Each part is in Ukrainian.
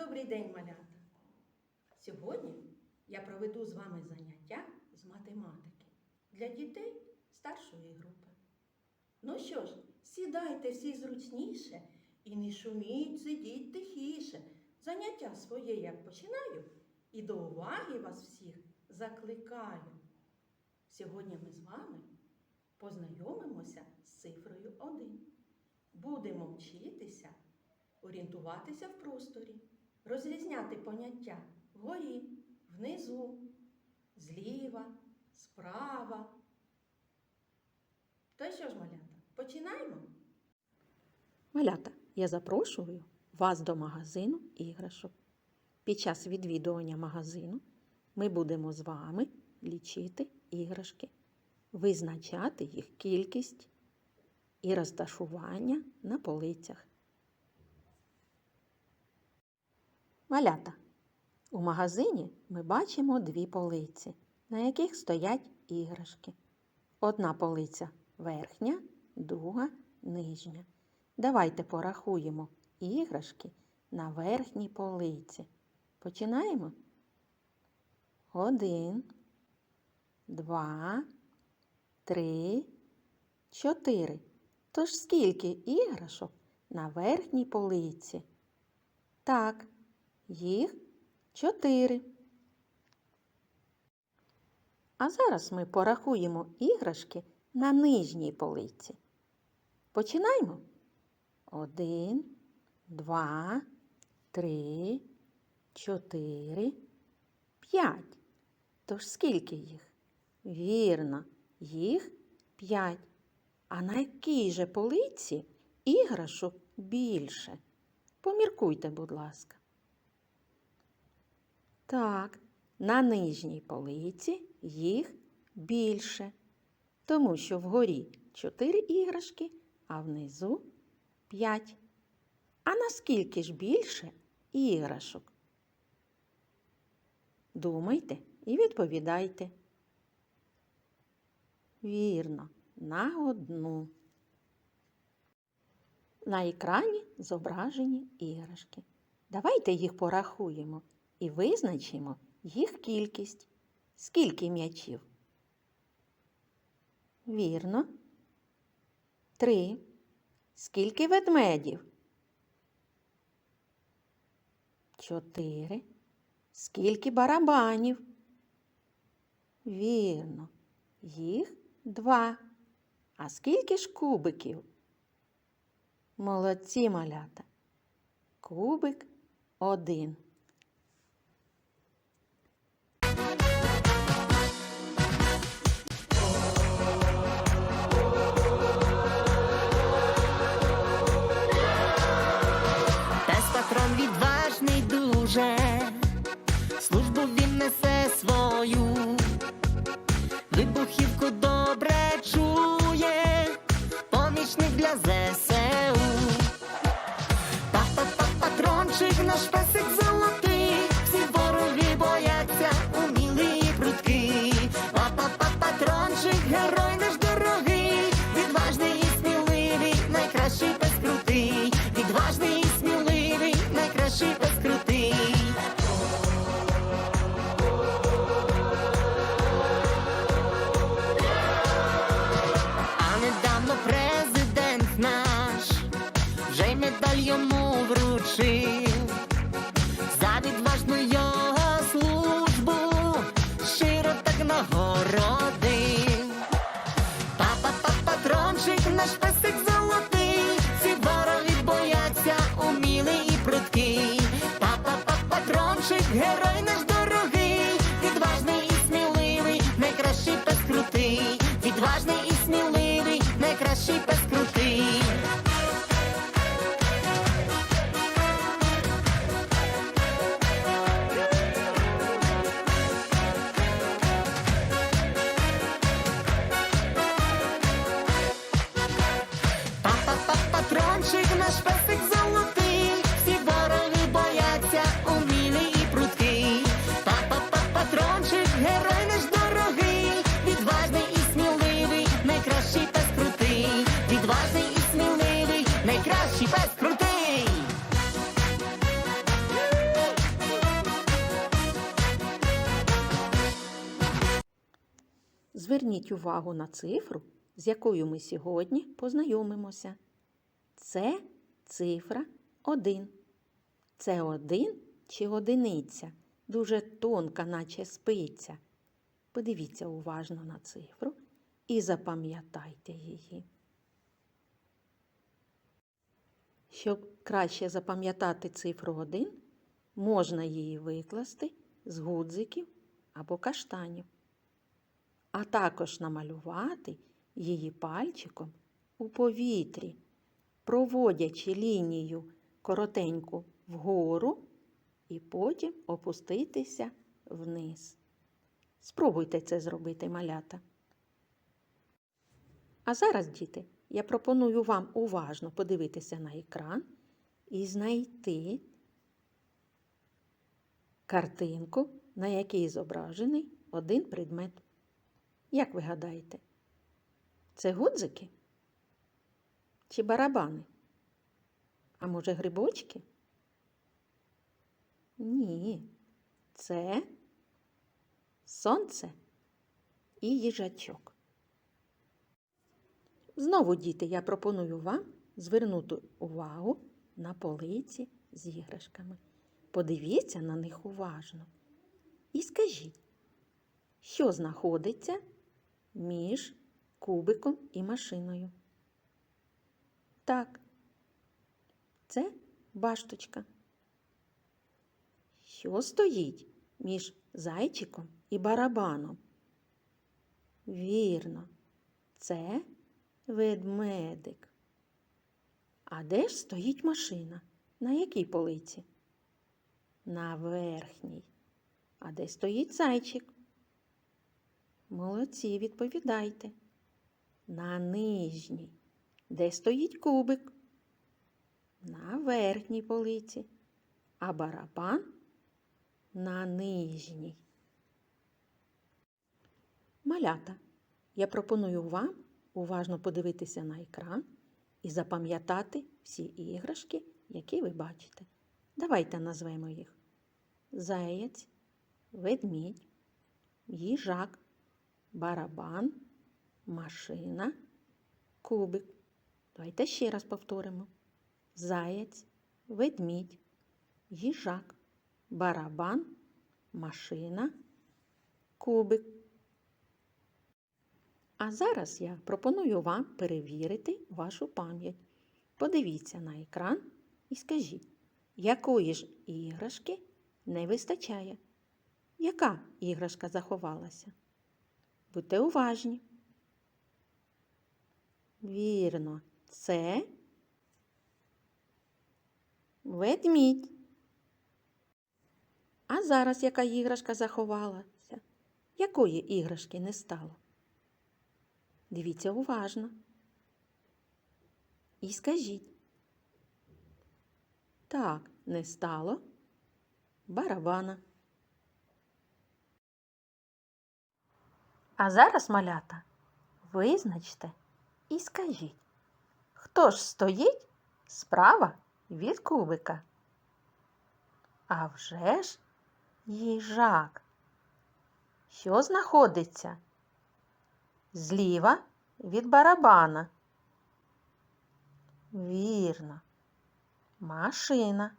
Добрий день, малята! Сьогодні я проведу з вами заняття з математики для дітей старшої групи. Ну що ж, сідайте всі зручніше і не шуміть, сидіть тихіше. Заняття своє я починаю і до уваги вас всіх закликаю. Сьогодні ми з вами познайомимося з цифрою 1. Будемо вчитися орієнтуватися в просторі, розрізняти поняття вгорі, внизу, зліва, справа. То що ж, малята, починаємо? Малята, я запрошую вас до магазину іграшок. Під час відвідування магазину ми будемо з вами лічити іграшки, визначати їх кількість і розташування на полицях. Малята. У магазині ми бачимо дві полиці, на яких стоять іграшки. Одна полиця верхня, друга нижня. Давайте порахуємо іграшки на верхній полиці. Починаємо. Один, два, три, чотири. Тож скільки іграшок на верхній полиці? Так, їх чотири. А зараз ми порахуємо іграшки на нижній полиці. Починаємо. Один, два, три, чотири, п'ять. Тож скільки їх? Вірно, їх п'ять. А на якій же полиці іграшок більше? Поміркуйте, будь ласка. Так, на нижній полиці їх більше, тому що вгорі чотири іграшки, а внизу п'ять. А наскільки ж більше іграшок? Думайте і відповідайте. Вірно, на одну. На екрані зображені іграшки. Давайте їх порахуємо і визначимо їх кількість. Скільки м'ячів? Вірно. Три. Скільки ведмедів? Чотири. Скільки барабанів? Вірно. Їх два. А скільки ж кубиків? Молодці малята. Кубик один. Щиро. Папа, папа, патрончик, наш песик золотий, Ці вороги бояться, умілий і прудкий. Папа, папа, патрончик, герой Зверніть увагу на цифру, з якою ми сьогодні познайомимося. Це цифра 1. Це один чи одиниця, дуже тонка, наче спиця. Подивіться уважно на цифру і запам'ятайте її. Щоб краще запам'ятати цифру 1, можна її викласти з гудзиків або каштанів, а також намалювати її пальчиком у повітрі, проводячи лінію коротеньку вгору і потім опуститися вниз. Спробуйте це зробити, малята. А зараз, діти, я пропоную вам уважно подивитися на екран і знайти картинку, на якій зображений один предмет. Як ви гадаєте, це гудзики чи барабани? А може грибочки? Ні, це сонце і їжачок. Знову, діти, я пропоную вам звернути увагу на полиці з іграшками. Подивіться на них уважно. І скажіть, що знаходиться між кубиком і машиною? Так, це башточка. Що стоїть між зайчиком і барабаном? Вірно, це ведмедик. А де ж стоїть машина? На якій полиці? На верхній. А де стоїть зайчик? Молодці, відповідайте. На нижній. Де стоїть кубик? На верхній полиці. А барабан на нижній. Малята, я пропоную вам уважно подивитися на екран і запам'ятати всі іграшки, які ви бачите. Давайте назвемо їх: заєць, ведмідь, їжак, барабан, машина, кубик. Давайте ще раз повторимо: заєць, ведмідь, їжак, барабан, машина, кубик. А зараз я пропоную вам перевірити вашу пам'ять. Подивіться на екран і скажіть, якої ж іграшки не вистачає? Яка іграшка заховалася? Будьте уважні. Вірно, це ведмідь. А зараз яка іграшка заховалася? Якої іграшки не стало? Дивіться уважно. І скажіть. Так, не стало барабана. А зараз, малята, визначте і скажіть, хто ж стоїть справа від кубика? А вже ж їжак. Що знаходиться? Зліва від барабана. Вірно. Машина.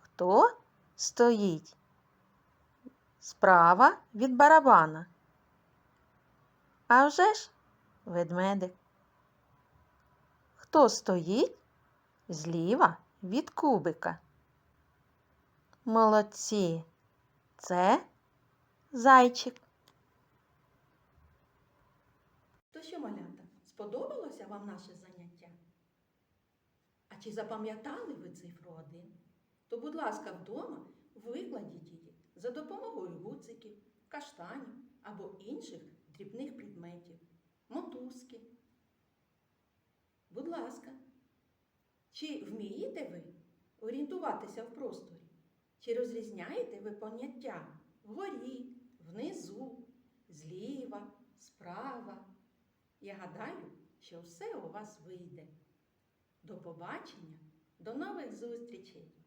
Хто стоїть? Справа від барабана. А вже ж ведмедик. Хто стоїть? Зліва від кубика. Молодці. Це зайчик. То що, малята, сподобалося вам наше заняття? А чи запам'ятали ви цифру 1? То, будь ласка, вдома викладіть її за допомогою гуциків, каштанів або інших дрібних предметів, мотузки. Будь ласка, чи вмієте ви орієнтуватися в просторі? Чи розрізняєте ви поняття вгорі, внизу, зліва, справа? Я гадаю, що все у вас вийде. До побачення, до нових зустрічей!